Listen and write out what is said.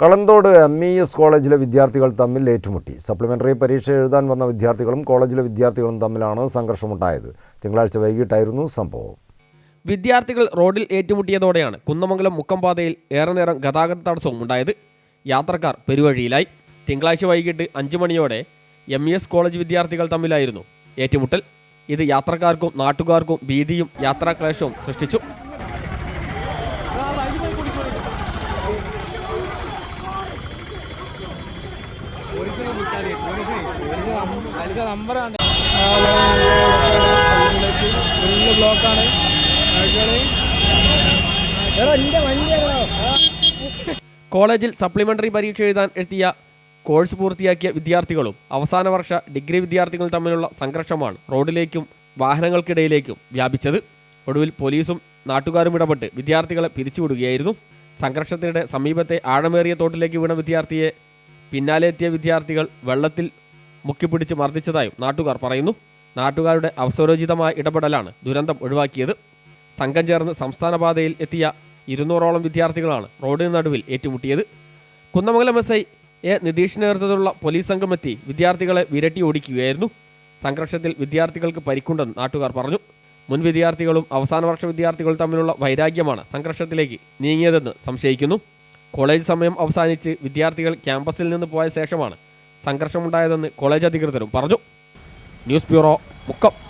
Kalanthode M E S കോളേജിലെ വിദ്യാർത്ഥികൾ തമ്മിൽ ഏറ്റുമുട്ടി. സപ്ലിമെന്ററി പരീക്ഷ എഴുതാൻ വന്ന വിദ്യാർത്ഥികളും കോളേജിലെ വിദ്യാർത്ഥികളും തമ്മിലാണ് സംഘർഷമുണ്ടായത്. തിങ്കളാഴ്ച വൈകിട്ടായിരുന്നു സംഭവം. വിദ്യാർത്ഥികൾ റോഡിൽ ഏറ്റുമുട്ടിയതോടെയാണ് കുന്നമംഗലം മുക്കംപാതയിൽ ഏറെ നേരം ഗതാഗത തടസ്സവും ഉണ്ടായത്. യാത്രക്കാർ പെരുവഴിയിലായി. തിങ്കളാഴ്ച വൈകിട്ട് അഞ്ചു മണിയോടെ എം ഇ എസ് കോളേജ് വിദ്യാർത്ഥികൾ തമ്മിലായിരുന്നു ഏറ്റുമുട്ടൽ. ഇത് യാത്രക്കാർക്കും നാട്ടുകാർക്കും ഭീതിയും യാത്രാക്ലേശവും സൃഷ്ടിച്ചു. അതിലത്തെ നമ്പറാണ്. ഫുള്ള് ബ്ലോക്കാണ്. കോളേജിൽ സപ്ലിമെന്ററി പരീക്ഷ എഴുതാൻ എത്തിയ കോഴ്സ് പൂർത്തിയാക്കിയ വിദ്യാർത്ഥികളും അവസാന വർഷ ഡിഗ്രി വിദ്യാർത്ഥികൾ തമ്മിലുള്ള സംഘർഷമാണ് റോഡിലേക്കും വാഹനങ്ങൾക്കിടയിലേക്കും വ്യാപിച്ചത്. ഒടുവിൽ പോലീസും നാട്ടുകാരും ഇടപെട്ട് വിദ്യാർത്ഥികളെ പിരിച്ചുവിടുകയായിരുന്നു. സംഘർഷത്തിനിടെ സമീപത്തെ ആഴമേറിയ തോട്ടിലേക്ക് വീണ വിദ്യാർത്ഥിയെ പിന്നാലെ എത്തിയ വിദ്യാർത്ഥികൾ വെള്ളത്തിൽ മുക്കിപ്പിടിച്ച് മർദ്ദിച്ചതായും നാട്ടുകാർ പറയുന്നു. നാട്ടുകാരുടെ അവസരോചിതമായ ഇടപെടലാണ് ദുരന്തം ഒഴിവാക്കിയത്. സംഘം ചേർന്ന് സംസ്ഥാന പാതയിൽ എത്തിയ ഇരുന്നൂറോളം വിദ്യാർത്ഥികളാണ് റോഡിന് നടുവിൽ ഏറ്റുമുട്ടിയത്. Kunnamangalam S I A Nitheesh നേതൃത്വത്തിലുള്ള പോലീസ് സംഘമെത്തി വിദ്യാർത്ഥികളെ വിരട്ടി ഓടിക്കുകയായിരുന്നു. സംഘർഷത്തിൽ വിദ്യാർത്ഥികൾക്ക് പരിക്കുണ്ടെന്ന് നാട്ടുകാർ പറഞ്ഞു. മുൻ വിദ്യാർത്ഥികളും അവസാന വർഷ വിദ്യാർത്ഥികളും തമ്മിലുള്ള വൈരാഗ്യമാണ് സംഘർഷത്തിലേക്ക് നീങ്ങിയതെന്ന് സംശയിക്കുന്നു. കോളേജ് സമയം അവസാനിച്ച് വിദ്യാർത്ഥികൾ ക്യാമ്പസിൽ നിന്ന് പോയ ശേഷമാണ് സംഘർഷമുണ്ടായതെന്ന് കോളേജ് അധികൃതരും പറഞ്ഞു. News bureau Mukkam.